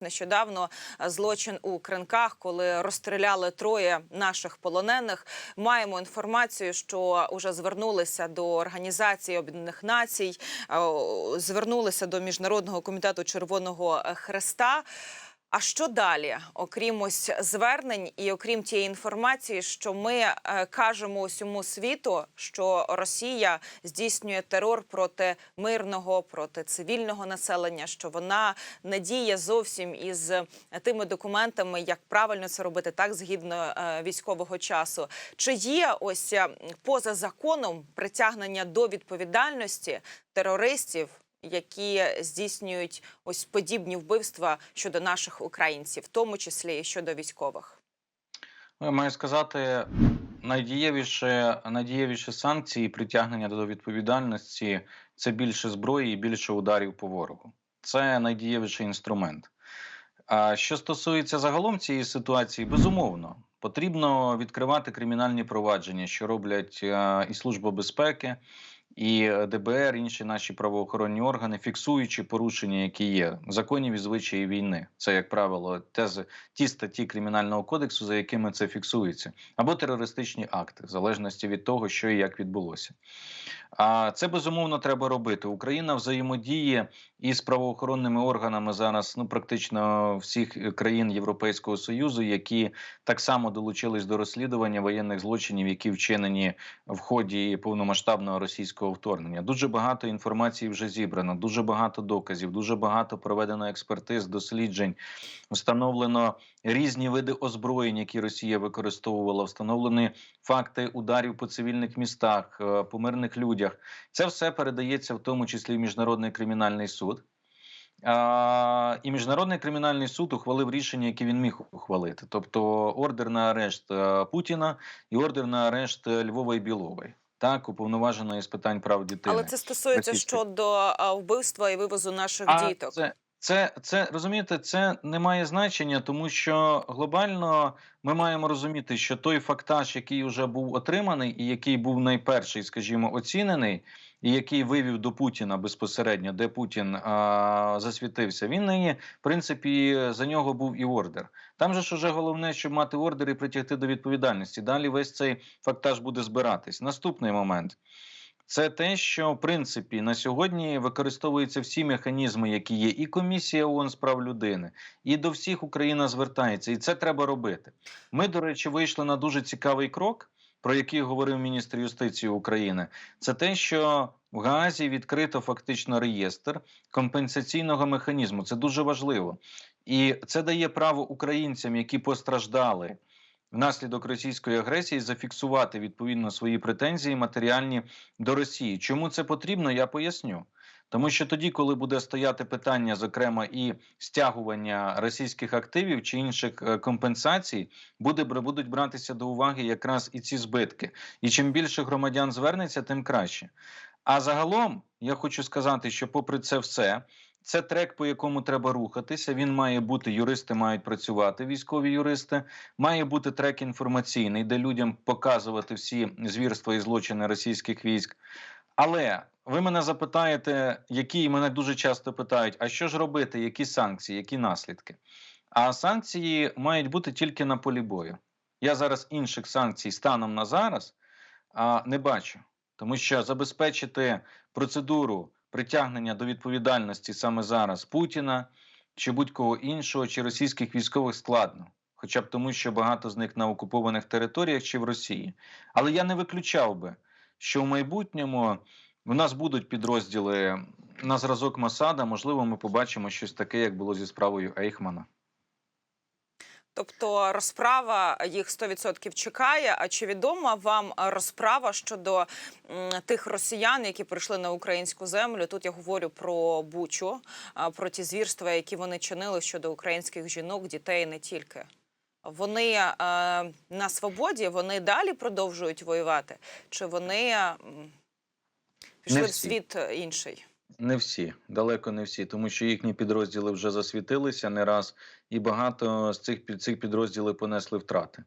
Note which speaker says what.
Speaker 1: Нещодавно е, злочин у кринках, коли розстріляли троє наших полонених. Маємо інформацію, що вже звернулися до Організації Об'єднаних Націй, е, звернулися до Міжнародного комітету Червоного Хреста. А що далі, окрім ось звернень і окрім тієї інформації, що ми е, кажемо усьому світу, що Росія здійснює терор проти мирного, проти цивільного населення, що вона не діє зовсім із тими документами, як правильно це робити, так згідно е, військового часу. Чи є ось е, поза законом притягнення до відповідальності терористів? Які здійснюють ось подібні вбивства щодо наших українців, в тому числі і щодо військових.
Speaker 2: Ну, Я маю сказати, найдієвіше, найдієвіші санкції притягнення до відповідальності це більше зброї і більше ударів по ворогу. Це найдієвіший інструмент. А що стосується загалом цієї ситуації, безумовно, потрібно відкривати кримінальні провадження, що роблять е, і Служба безпеки, і ДБР, інші наші правоохоронні органи, фіксуючи порушення, які є законів і звичаї війни. Це, як правило, тези, ті статті кримінального кодексу, за якими це фіксується, або терористичні акти, в залежності від того, що і як відбулося. А це безумовно треба робити. Україна взаємодіє із правоохоронними органами зараз, ну практично всіх країн Європейського союзу, які так само долучились до розслідування воєнних злочинів, які вчинені в ході повномасштабного російського вторгнення. Дуже багато інформації вже зібрано, дуже багато доказів, дуже багато проведено експертиз, досліджень. Встановлено різні види озброєнь, які Росія використовувала. Встановлені факти ударів по цивільних містах, е, по мирних людях. Це все передається в тому числі в міжнародний кримінальний суд. І міжнародний кримінальний суд ухвалив рішення, яке він міг ухвалити, тобто ордер на арешт е, Путіна і ордер на арешт е, Львова і Білової. Так, уповноваженої з питань прав дітей,
Speaker 1: Але це стосується щодо вбивства і вивозу наших
Speaker 2: А
Speaker 1: діток.
Speaker 2: Це, це, це розумієте, це не має значення, тому що глобально ми маємо розуміти, що той фактаж, який вже був отриманий, і який був найперший, скажімо, оцінений, і який вивів до Путіна безпосередньо, де Путін а, засвітився, він нині, в принципі, за нього був і ордер. Там же ж уже головне, щоб мати ордер і притягти до відповідальності. Далі весь цей фактаж буде збиратись. Наступний момент. Це те, що в принципі на сьогодні використовуються всі механізми, які є, і комісія ООН з прав людини, і до всіх Україна звертається, і це треба робити. Ми, до речі, вийшли на дуже цікавий крок, про який говорив міністр юстиції України. Це те, що в Гаазі відкрито фактично реєстр компенсаційного механізму. Це дуже важливо, і це дає право українцям, які постраждали внаслідок російської агресії зафіксувати відповідно свої претензії матеріальні до Росії. Чому це потрібно? Я поясню. Тому що тоді, коли буде стояти питання, зокрема, і стягування російських активів чи інших е, компенсацій, буде будуть братися до уваги якраз і ці збитки. І чим більше громадян звернеться, тим краще. А загалом я хочу сказати, що, попри це все, це трек, по якому треба рухатися. Він має бути, юристи мають працювати, військові юристи. Має бути трек інформаційний, де людям показувати всі звірства і злочини російських військ. Але ви мене запитаєте, які мене дуже часто питають: а що ж робити, які санкції, які наслідки? А санкції мають бути тільки на полі бою. Я зараз інших санкцій станом на зараз а, не бачу, тому що забезпечити процедуру притягнення до відповідальності саме зараз Путіна чи будь-кого іншого, чи російських військових складно. Хоча б тому, що багато з них на окупованих територіях чи в Росії. Але я не виключав би, що в майбутньому у нас будуть підрозділи на зразок Масада. Можливо, ми побачимо щось таке, як було зі справою Ейхмана.
Speaker 1: Тобто розправа їх 100% чекає. А чи відома вам розправа щодо тих росіян, які прийшли на українську землю? Тут я говорю про Бучу, про ті звірства, які вони чинили щодо українських жінок, дітей, не тільки. Вони е, на свободі, вони далі продовжують воювати, чи вони пішли в світ інший?
Speaker 2: Не всі, далеко не всі, тому що їхні підрозділи вже засвітилися не раз, і багато з цих цих підрозділів понесли втрати.